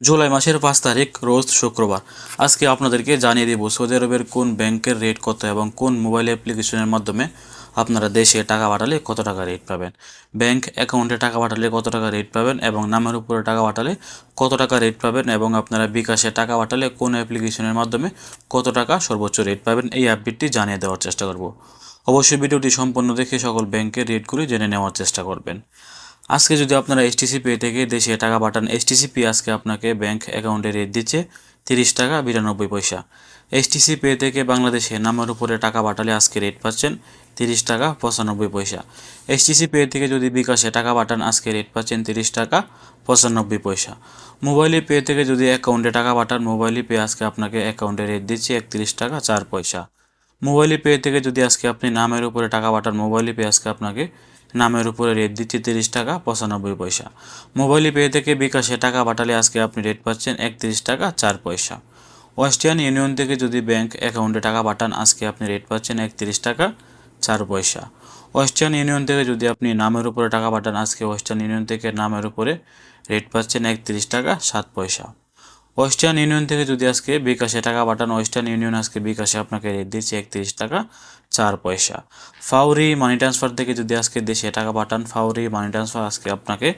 জুলাই মাসের পাঁচ তারিখ, রোজ শুক্রবার। আজকে আপনাদেরকে জানিয়ে দেব সৌদি আরবের কোন ব্যাংকের রেট কত এবং কোন মোবাইল অ্যাপ্লিকেশনের মাধ্যমে আপনারা দেশে টাকা পাঠালে কত টাকা রেট পাবেন। ব্যাংক অ্যাকাউন্টে টাকা পাঠালে কত টাকা রেট পাবেন এবং নামের উপরে টাকা পাঠালে কত টাকা রেট পাবেন এবং আপনারা বিকাশে টাকা পাঠালে কোন অ্যাপ্লিকেশনের মাধ্যমে কত টাকা সর্বোচ্চ রেট পাবেন, এই আপডেটটি জানিয়ে দেওয়ার চেষ্টা করব। অবশ্যই ভিডিওটি সম্পূর্ণ দেখে সকল ব্যাংকের রেটগুলি জেনে নেওয়ার চেষ্টা করবেন। আজকে যদি আপনারা এসটিসি পে থেকে দেশে টাকা পাঠান এসটিসি পে আজকে আপনাকে ব্যাংক অ্যাকাউন্টে রেট দিচ্ছে তিরিশ টাকা বিরানব্বই পয়সা। এসটিসি পে থেকে বাংলাদেশে নামের উপরে টাকা পাঠালে আজকে রেট পাচ্ছেন তিরিশ টাকা পঁচানব্বই পয়সা। এসটিসি পে থেকে যদি বিকাশে টাকা পাঠান, আজকে রেট পাচ্ছেন তিরিশ টাকা পঁচানব্বই পয়সা। মোবাইলে পে থেকে যদি অ্যাকাউন্টে টাকা পাঠান মোবাইলে পে আজকে আপনাকে অ্যাকাউন্টে রেট দিচ্ছে একত্রিশ টাকা চার পয়সা। মোবাইলে পে থেকে যদি আজকে আপনি নামের উপরে টাকা পাঠান মোবাইলে পে আজকে আপনাকে নামের উপরে রেট দিচ্ছে তিরিশ টাকা, পঁচানব্বই পয়সা। মোবাইলে পে থেকে বিকাশে টাকা পাঠালে আজকে আপনি রেট পাচ্ছেন একত্রিশ টাকা, চার পয়সা। ওয়েস্টার্ন ইউনিয়ন থেকে যদি ব্যাংক অ্যাকাউন্টে টাকা পাঠান, আজকে আপনি রেট পাচ্ছেন একত্রিশ টাকা, চার পয়সা। ওয়েস্টার্ন ইউনিয়ন থেকে যদি আপনি নামের উপরে টাকা পাঠান, আজকে ওয়েস্টার্ন ইউনিয়ন থেকে নামের উপরে রেট পাচ্ছেন একত্রিশ টাকা, সাত পয়সা। ওয়েস্টার্ন ইউনিয়ন থেকে যদি আজকে বিকাশে টাকা পাঠান ওয়েস্টার্ন ইউনিয়ন আজকে বিকাশে আপনাকে রেট দিচ্ছে একত্রিশ টাকা চার পয়সা। ফাউরি মানি ট্রান্সফার থেকে যদি আজকে দেশে টাকা পাঠান ফাউরি মানি ট্রান্সফার আজকে আপনাকে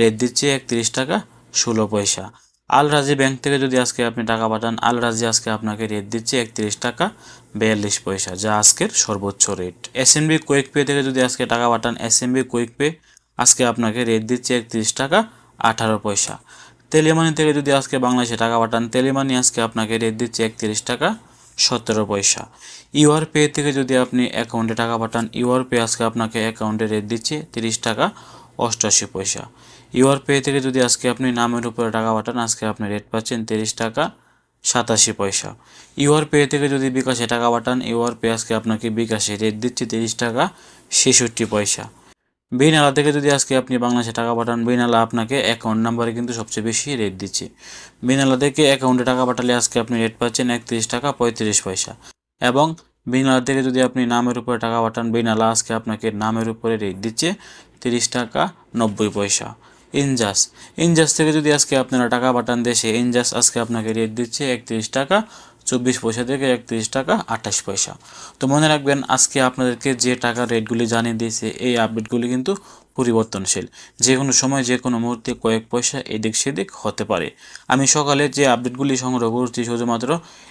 রেট দিচ্ছে একত্রিশ টাকা ষোলো পয়সা। আল রাজি ব্যাংক থেকে যদি আজকে আপনি টাকা পাঠান আল রাজি আজকে আপনাকে রেট দিচ্ছে একত্রিশ টাকা বিয়াল্লিশ পয়সা, যা আজকের সর্বোচ্চ rate S N B quick pay থেকে যদি আজকে টাকা পাঠান S N B quick pay আজকে আপনাকে রেট দিচ্ছে একত্রিশ টাকা আঠারো পয়সা। তেলিমানি থেকে যদি আজকে বাংলাদেশে টাকা পাঠান, তেলেমানি আজকে আপনাকে রেট দিচ্ছে একত্রিশ টাকা সতেরো পয়সা। ইউআর পে থেকে যদি আপনি অ্যাকাউন্টে টাকা পাঠান ইউআর পে আজকে আপনাকে অ্যাকাউন্টে রেট দিচ্ছে তিরিশ টাকা অষ্টআশি পয়সা। ইউআর পে থেকে যদি আজকে আপনি নামের উপরে টাকা পাঠান, আজকে আপনি রেট পাচ্ছেন তিরিশ টাকা সাতাশি পয়সা। ইউআর পে থেকে যদি বিকাশে টাকা পাঠান ইউআর পে আজকে আপনাকে বিকাশে রেট দিচ্ছে তিরিশ টাকা ছেষট্টি পয়সা। বিনালা থেকে যদি আজকে আপনি বাংলাদেশে টাকা পাঠান বিনালা আপনাকে অ্যাকাউন্ট নাম্বারে কিন্তু সবচেয়ে বেশি রেট দিচ্ছে। বিনালা থেকে অ্যাকাউন্টে টাকা পাঠালে আজকে আপনি রেট পাচ্ছেন একত্রিশ টাকা পঁয়ত্রিশ পয়সা। এবং বিনালা থেকে যদি আপনি নামের উপরে টাকা পাঠান বিনালা আজকে আপনাকে নামের উপরে রেট দিচ্ছে তিরিশ টাকা নব্বই পয়সা। ইনজাস ইনজাস থেকে যদি আজকে আপনারা টাকা পাঠান দেশে, ইনজাস আজকে আপনাকে রেট দিচ্ছে একত্রিশ টাকা চব্বিশ পয়সা থেকে একত্রিশ টাকা আঠাশ পয়সা। তো মনে রাখবেন, আজকে আপনাদেরকে যে টাকার রেটগুলি জানিয়ে দিয়েছে, এই আপডেটগুলি কিন্তু পরিবর্তনশীল। যে কোনো সময় যে কোনো মুহূর্তে কয়েক পয়সা এদিক সেদিক হতে পারে। আমি সকালে যে আপডেটগুলি সংগ্রহ করছি, শুধুমাত্র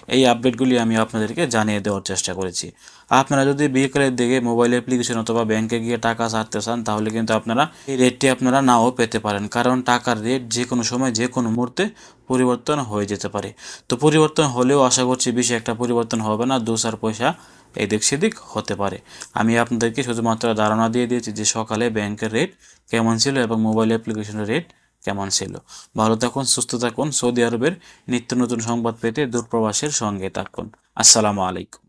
এই আপডেটগুলি আমি আপনাদেরকে জানিয়ে দেওয়ার চেষ্টা করেছি। আপনারা যদি বিকেলের দিকে মোবাইল অ্যাপ্লিকেশন অথবা ব্যাংকে গিয়ে টাকা ছাড়তে চান, তাহলে কিন্তু আপনারা এই রেটটি আপনারা নাও পেতে পারেন। কারণ টাকার রেট যে কোনো সময় যে কোনো মুহূর্তে পরিবর্তন হয়ে যেতে পারে। তো পরিবর্তন হলেও আশা করছি বেশি একটা পরিবর্তন হবে না, দু চার পয়সা এদিক সেদিক হতে পারে। আমি আপনাদেরকে শুধুমাত্র ধারণা দিয়ে দিয়েছি যে সকালে ব্যাংকের রেট কেমন ছিল এবং মোবাইল অ্যাপ্লিকেশনের রেট কেমন ছিল। ভালো থাকুন, সুস্থ থাকুন, সৌদি আরবের নিত্য নতুন সংবাদ পেতে দূরপ্রবাসের সঙ্গে থাকুন। আসসালামু আলাইকুম।